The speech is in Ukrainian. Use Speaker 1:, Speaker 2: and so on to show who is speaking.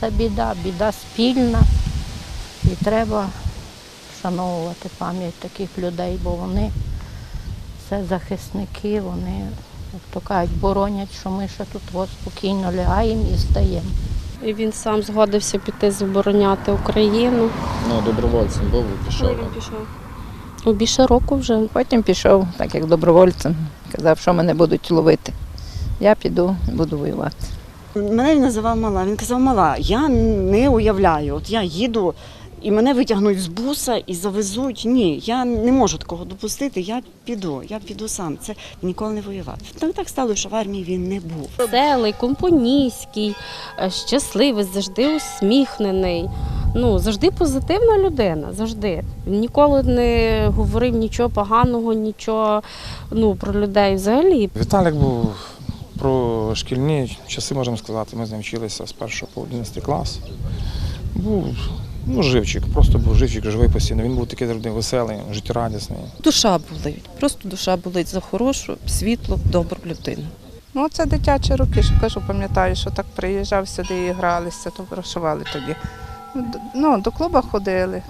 Speaker 1: Це біда, біда спільна. І треба вшановувати пам'ять таких людей, бо вони це захисники, вони, як то кажуть, боронять, що ми ще тут от спокійно лягаємо і стаємо.
Speaker 2: І він сам згодився піти забороняти Україну.
Speaker 3: Ну, добровольцем був і пішов.
Speaker 2: пішов? У більше року вже.
Speaker 4: Потім пішов, так як добровольцем, казав, що мене будуть ловити. Я піду і буду воювати.
Speaker 5: Мене він називав мала. Він казав, мала, я не уявляю. От я їду і мене витягнуть з буса і завезуть. Ні, я не можу такого допустити. Я піду, я піду сам. Це ніколи не воювати. Так так стало, що в армії він не був.
Speaker 2: Веселий, компоністський, е, щасливий, завжди усміхнений. Ну, завжди позитивна людина, завжди. Він ніколи не говорив нічого поганого, нічого ну, про людей взагалі.
Speaker 6: Віталік був про шкільні часи, можемо сказати. Ми з ним вчилися з 1 по 11 клас. Був ну, живчик, просто був живчик, живий постійно. Він був такий завжди веселий, життєрадісний.
Speaker 7: Душа болить, просто душа болить за хорошу, світлу, добру людину.
Speaker 4: Ну, це дитячі роки, що кажу, пам'ятаю, що так приїжджав сюди і гралися, то грошували тоді. Ну, до клуба ходили.